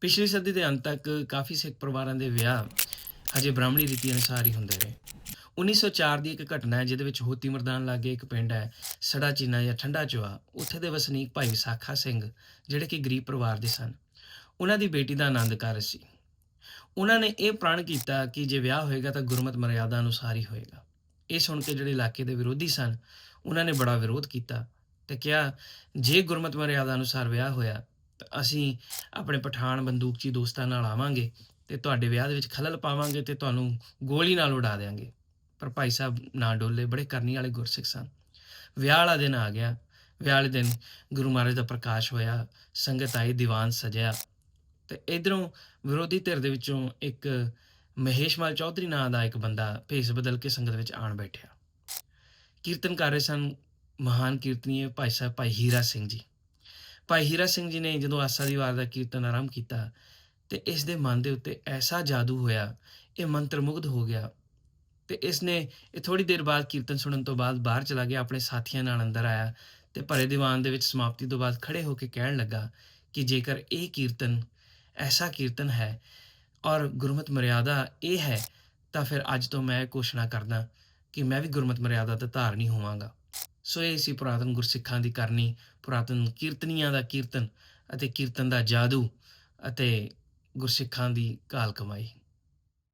ਪਿਛਲੀ ਸਦੀ ਦੇ ਅੰਤ ਤੱਕ ਕਾਫੀ ਸਿੱਖ ਪਰਿਵਾਰਾਂ ਦੇ ਵਿਆਹ ਹਜੇ ਬ੍ਰਾਹਮਣੀ ਰੀਤੀ ਅਨੁਸਾਰ ਹੀ ਹੁੰਦੇ ਰਹੇ। 1904 ਦੀ ਇੱਕ ਘਟਨਾ ਹੈ, ਜਿਹਦੇ ਵਿੱਚ ਹੋਤੀ ਮਰਦਾਨ ਲਾਗੇ ਇੱਕ ਪਿੰਡ ਹੈ, ਸੜਾ ਚੀਨਾ ਜਾਂ ਠੰਡਾ ਚੋਆ ਉੱਥੇ ਦੇ ਵਸਨੀਕ ਭਾਈ ਵਿਸਾਖਾ ਸਿੰਘ, ਜਿਹੜੇ ਕਿ ਗਰੀਬ ਪਰਿਵਾਰ ਦੇ ਸਨ। ਉਹਨਾਂ ਦੀ ਬੇਟੀ ਦਾ ਆਨੰਦ ਕਾਰਜ ਸੀ। ਉਹਨਾਂ ਨੇ ਇਹ ਪ੍ਰਣ ਕੀਤਾ ਕਿ ਜੇ ਵਿਆਹ ਹੋਏਗਾ ਤਾਂ ਗੁਰਮਤ ਮਰਿਆਦਾ ਅਨੁਸਾਰ ਹੀ ਹੋਏਗਾ। ਇਹ ਸੁਣ ਕੇ ਜਿਹੜੇ ਇਲਾਕੇ ਦੇ ਵਿਰੋਧੀ ਸਨ, ਉਹਨਾਂ ਨੇ ਬੜਾ ਵਿਰੋਧ ਕੀਤਾ ਤੇ ਕਿਹਾ, ਜੇ ਗੁਰਮਤ ਮਰਿਆਦਾ ਅਨੁਸਾਰ ਵਿਆਹ ਹੋਇਆ ਤਾਂ ਅਸੀਂ ਆਪਣੇ ਪਠਾਨ ਬੰਦੂਕਚੀ ਦੋਸਤਾਂ ਨਾਲ ਆਵਾਂਗੇ ਤੇ ਤੁਹਾਡੇ ਵਿਆਹ ਦੇ ਵਿੱਚ ਖਲਲ ਪਾਵਾਂਗੇ ਤੇ ਤੁਹਾਨੂੰ ਗੋਲੀ ਨਾਲ ਉਡਾ ਦੇਵਾਂਗੇ ਪਰ ਭਾਈ ਸਾਹਿਬ ਨਾ ਡੋਲੇ, ਬੜੇ ਕਰਨੀ ਵਾਲੇ ਗੁਰਸਿੱਖ ਸਨ। ਵਿਆਹ ਵਾਲਾ ਦਿਨ ਆ ਗਿਆ। ਵਿਆਹ ਵਾਲੇ ਦਿਨ ਗੁਰੂ ਮਹਾਰਾਜ ਦਾ ਪ੍ਰਕਾਸ਼ ਹੋਇਆ, ਸੰਗਤ ਆਈ, ਦੀਵਾਨ ਸਜਿਆ ਤੇ ਇਧਰੋਂ ਵਿਰੋਧੀ ਧਿਰ ਦੇ ਵਿੱਚੋਂ ਇੱਕ ਮਹੇਸ਼ਮਾਲ ਚੌਧਰੀ ਨਾਂ ਦਾ ਇੱਕ ਬੰਦਾ ਭੇਸ ਬਦਲ ਕੇ ਸੰਗਤ ਵਿੱਚ ਆਣ ਬੈਠਿਆ। ਕੀਰਤਨ ਕਰ ਰਹੇ ਸਨ ਮਹਾਨ ਕੀਰਤਨੀਏ ਭਾਈ ਸਾਹਿਬ, ਭਾਈ ਹੀਰਾ ਸਿੰਘ ਜੀ। ਭਾਈ ਹੀਰਾ ਸਿੰਘ ਜੀ ਨੇ ਜਦੋਂ ਆਸਾ ਦੀ ਵਾਰ ਦਾ ਕੀਰਤਨ ਆਰੰਭ ਕੀਤਾ ਤੇ ਇਸ ਦੇ ਮਨ ਦੇ ਉੱਤੇ ਐਸਾ ਜਾਦੂ ਹੋਇਆ, ਇਹ ਮੰਤਰ ਮੁਗਧ ਹੋ ਗਿਆ ਤੇ ਇਸ ਨੇ ਇਹ ਥੋੜੀ ਦੇਰ ਬਾਅਦ ਕੀਰਤਨ ਸੁਣਨ ਤੋਂ ਬਾਅਦ ਬਾਹਰ ਚਲਾ ਗਿਆ, ਆਪਣੇ ਸਾਥੀਆਂ ਨਾਲ ਅੰਦਰ ਆਇਆ ਤੇ ਭਰੇ ਦੀਵਾਨ ਦੇ ਵਿੱਚ ਸਮਾਪਤੀ ਤੋਂ ਬਾਅਦ ਖੜੇ ਹੋ ਕੇ ਕਹਿਣ ਲੱਗਾ ਕਿ ਜੇਕਰ ਇਹ ਕੀਰਤਨ, ਐਸਾ ਕੀਰਤਨ ਹੈ ਔਰ ਗੁਰਮਤ ਮਰਿਆਦਾ ਇਹ ਹੈ, ਤਾਂ ਫਿਰ ਅੱਜ ਤੋਂ ਮੈਂ ਘੋਸ਼ਣਾ ਕਰਦਾ ਕਿ ਮੈਂ ਵੀ ਗੁਰਮਤ ਮਰਿਆਦਾ ਦਾ ਧਾਰਨੀ ਹੋਵਾਂਗਾ। ਸੋ ਇਹ ਸੀ ਪੁਰਾਤਨ ਗੁਰਸਿੱਖਾਂ ਦੀ ਕਰਨੀ, ਪੁਰਾਤਨ ਕੀਰਤਨੀਆਂ ਦਾ ਕੀਰਤਨ ਅਤੇ ਕੀਰਤਨ ਦਾ ਜਾਦੂ ਅਤੇ ਗੁਰਸਿੱਖਾਂ ਦੀ ਕਾਲ ਕਮਾਈ।